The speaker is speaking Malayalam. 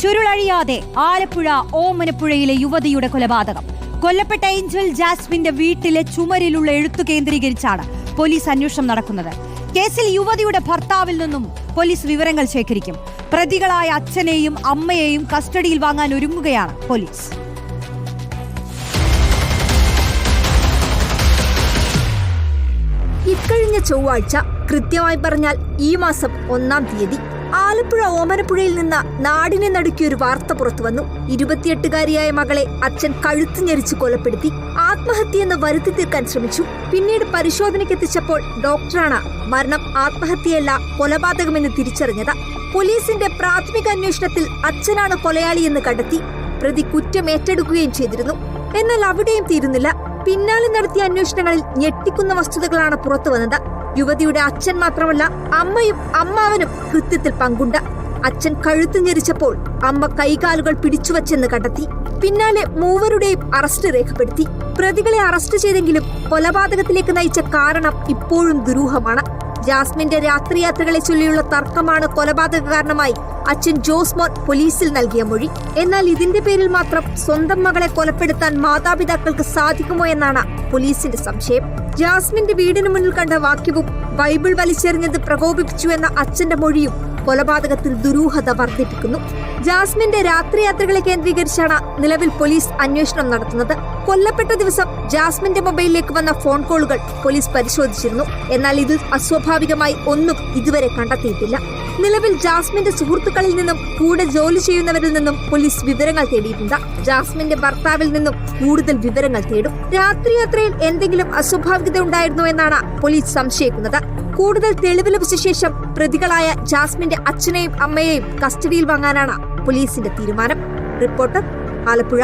ചുരുളഴിയാതെ ആലപ്പുഴ ഓമനപ്പുഴയിലെ യുവതിയുടെ കൊലപാതകം. കൊല്ലപ്പെട്ട ഏഞ്ചൽ ജാസ്മിന്റെ വീട്ടിലെ ചുമരിലുള്ള എഴുത്തു കേന്ദ്രീകരിച്ചാണ് പോലീസ് അന്വേഷണം നടക്കുന്നത്. കേസിൽ യുവതിയുടെ ഭർത്താവിൽ നിന്നും പോലീസ് വിവരങ്ങൾ ശേഖരിക്കും. പ്രതികളായ അച്ഛനെയും അമ്മയെയും കസ്റ്റഡിയിൽ വാങ്ങാൻ ഒരുങ്ങുകയാണ് പോലീസ്. ഇക്കഴിഞ്ഞ ചൊവ്വാഴ്ച കൃത്യമായി പറഞ്ഞാൽ ഈ മാസം ഒന്നാം തീയതി ആലപ്പുഴ ഓമനപ്പുഴയിൽ നിന്ന് നാടിനെ നടുക്കിയ ഒരു വാർത്ത പുറത്തു വന്നു. ഇരുപത്തിയെട്ടുകാരിയായ മകളെ അച്ഛൻ കഴുത്തു ഞെരിച്ച് കൊലപ്പെടുത്തി. ആത്മഹത്യയെന്ന് വരുത്തി തീർക്കാൻ ശ്രമിച്ചു. പിന്നീട് പരിശോധനയ്ക്ക് എത്തിച്ചപ്പോൾ ഡോക്ടറാണ് മരണം ആത്മഹത്യയല്ല കൊലപാതകമെന്ന് തിരിച്ചറിഞ്ഞത്. പോലീസിന്റെ പ്രാഥമിക അന്വേഷണത്തിൽ അച്ഛനാണ് കൊലയാളിയെന്ന് കണ്ടെത്തി. പ്രതി കുറ്റം ഏറ്റെടുക്കുകയും ചെയ്തിരുന്നു. എന്നാൽ അവിടെയും തീരുന്നില്ല. പിന്നാലെ നടത്തിയ അന്വേഷണങ്ങളിൽ ഞെട്ടിക്കുന്ന വസ്തുതകളാണ് പുറത്തു വന്നത്. യുവതിയുടെ അച്ഛൻ മാത്രമല്ല അമ്മയും അമ്മാവനും കൃത്യത്തിൽ പങ്കുണ്ട്. അച്ഛൻ കഴുത്തു ഞെരിച്ചപ്പോൾ അമ്മ കൈകാലുകൾ പിടിച്ചുവച്ചെന്ന് കണ്ടെത്തി പിന്നാലെ മൂവരുടെയും അറസ്റ്റ് രേഖപ്പെടുത്തി. പ്രതികളെ അറസ്റ്റ് ചെയ്തെങ്കിലും കൊലപാതകത്തിലേക്ക് നയിച്ച കാരണം ഇപ്പോഴും ദുരൂഹമാണ്. ജാസ്മിന്റെ രാത്രിയാത്രകളെ ചൊല്ലിയുള്ള തർക്കമാണ് കൊലപാതക കാരണമായി അച്ഛൻ ജോസ്മോൻ പോലീസിൽ നൽകിയ മൊഴി. എന്നാൽ ഇതിന്റെ പേരിൽ മാത്രം സ്വന്തം മകളെ കൊലപ്പെടുത്താൻ മാതാപിതാക്കൾക്ക് സാധിക്കുമോ എന്നാണ് പോലീസിന്റെ സംശയം. ജാസ്മിന്റെ വീടിന് മുന്നിൽ കണ്ട വാക്യവും ബൈബിൾ വലിച്ചെറിഞ്ഞത് പ്രകോപിപ്പിച്ചു എന്ന അച്ഛന്റെ മൊഴിയും കൊലപാതകത്തിൽ ദുരൂഹത വർദ്ധിപ്പിക്കുന്നു. ജാസ്മിന്റെ രാത്രിയാത്രകളെ കേന്ദ്രീകരിച്ചാണ് നിലവിൽ പോലീസ് അന്വേഷണം നടത്തുന്നത്. കൊല്ലപ്പെട്ട ദിവസം ജാസ്മിന്റെ മൊബൈലിലേക്ക് വന്ന ഫോൺ കോളുകൾ പോലീസ് പരിശോധിച്ചിരുന്നു. എന്നാൽ ഇതിൽ അസ്വാഭാവികമായി ഒന്നും ഇതുവരെ കണ്ടെത്തിയിട്ടില്ല. നിലവിൽ ജാസ്മിന്റെ സുഹൃത്തുക്കളിൽ നിന്നും കൂടെ ജോലി ചെയ്യുന്നവരിൽ നിന്നും പോലീസ് വിവരങ്ങൾ തേടിയിട്ടുണ്ട്. ജാസ്മിന്റെ ഭർത്താവിൽ നിന്നും കൂടുതൽ വിവരങ്ങൾ തേടും. രാത്രി യാത്രയിൽ എന്തെങ്കിലും അസ്വാഭാവികത ഉണ്ടായിരുന്നു എന്നാണ് പോലീസ് സംശയിക്കുന്നത്. കൂടുതൽ തെളിവ് ലഭിച്ച ശേഷം പ്രതികളായ ജാസ്മിന്റെ അച്ഛനെയും അമ്മയെയും കസ്റ്റഡിയിൽ വാങ്ങാനാണ് പോലീസിന്റെ തീരുമാനം. റിപ്പോർട്ടർ ആലപ്പുഴ.